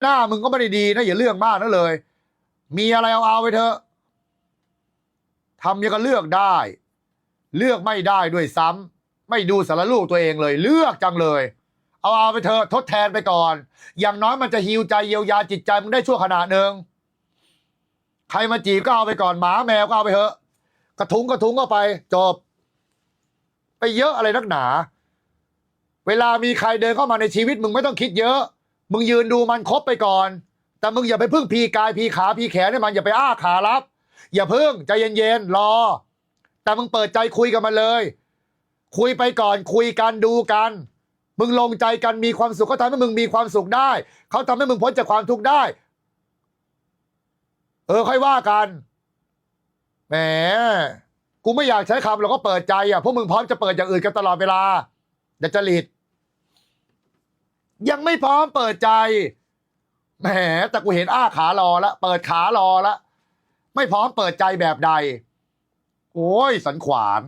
หน้ามึงก็ไม่ได้ดีนะอย่าเรื่องมากนะเลย มีอะไรเอาเอาไปเถอะทำยังก็เลือกได้ เลือกไม่ได้ด้วยซ้ำไม่ดูสารลูกตัวเองเลย เลือกจังเลย เอาเอาไปเถอะทดแทนไปก่อน อย่างน้อยมันจะฮิวใจเยียวยาจิตใจมึงได้ชั่วขณะหนึ่งใครมาจีบก็เอาไปก่อนหมาแมวก็เอาไปเถอะ กระทุงกระทุงก็ไป จบ ไปเยอะอะไรนักหนา เวลามีใครเดินเข้ามาในชีวิตมึงไม่ต้องคิดเยอะ มึงยืนดูมันครบไปก่อน แต่มึงอย่าไปพึ่งพีกายพีขาพีแขนให้มันอย่าไปอ้าขารับ อย่าพึ่งใจเย็นๆรอ แต่มึงเปิดใจคุยกับมันเลย คุยไปก่อนคุยกันดูกัน มึงลงใจกันมีความสุขเขาทำให้มึงมีความสุขได้ เขาทำให้มึงพ้นจากความทุกข์ได้ เออค่อยว่ากันแหมกูไม่อยากใช้คำเราก็เปิดใจอะพวกมึงพร้อมจะเปิดอย่างอื่นกันตลอดเวลาดัจจริต ยังไม่พร้อมเปิดใจแหมแต่กูเห็นอ้าขารอละเปิดขารอละไม่พร้อมเปิดใจแบบใด โอ้ยสันขวาน